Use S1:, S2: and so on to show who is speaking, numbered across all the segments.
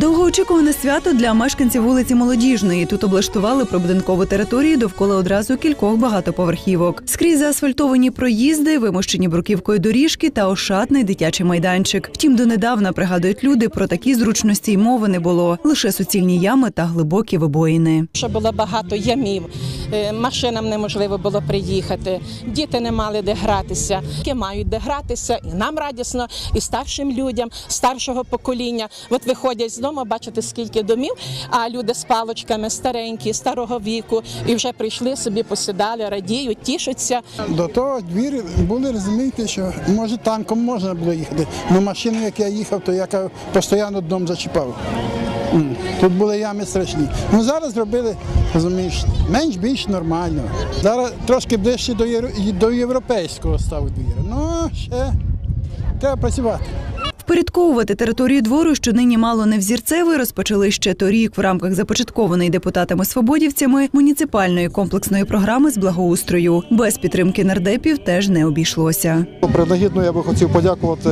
S1: Довгоочікуване свято для мешканців вулиці Молодіжної. Тут облаштували прибудинкову територію довкола одразу кількох багатоповерхівок. Скрізь заасфальтовані проїзди, вимощені бруківкою доріжки та ошатний дитячий майданчик. Втім, донедавна пригадують люди про такі зручності й мови не було. Лише суцільні ями та глибокі вибоїни.
S2: що було багато ямів, машинам неможливо було приїхати, діти не мали де гратися. Дітки мають де гратися, і нам радісно, і старшим людям, старшого покоління. От виходять з дому, бачите, скільки домів, а люди з палочками старенькі, старого віку, і вже прийшли собі, посідали, радіють, тішаться.
S3: До того двір були, розумієте, що може танком можна було їхати. але машину, як я їхав, то я постійно дом зачіпав. Тут були ями страшні. Ну зараз зробили, розумієш, менш-більш нормально. Зараз трошки ближче до, євро- до європейського став двір. Ну, ще треба працювати.
S1: Впорядковувати територію двору, що нині мало не взірцевий, розпочали ще торік в рамках започаткованої депутатами-свободівцями муніципальної комплексної програми з благоустрою. Без підтримки нардепів теж не обійшлося.
S4: Принагідно я би хотів подякувати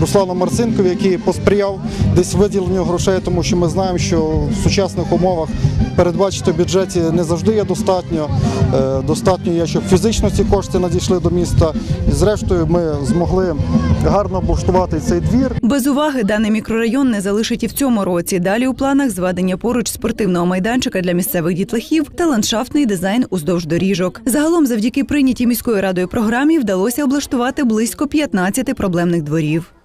S4: Руслану Марцинкові, який посприяв десь виділенню грошей, тому що ми знаємо, що в сучасних умовах передбачити в бюджеті не завжди є достатньо. Е, Достатньо є, щоб фізично ці кошти надійшли до міста. І зрештою ми змогли гарно облаштувати цей двір.
S1: Без уваги даний мікрорайон не залишить і в цьому році. Далі у планах зведення поруч спортивного майданчика для місцевих дітлахів та ландшафтний дизайн уздовж доріжок. Загалом, завдяки прийнятій міською радою програмі, вдалося облаштувати близько 15 проблемних дворів.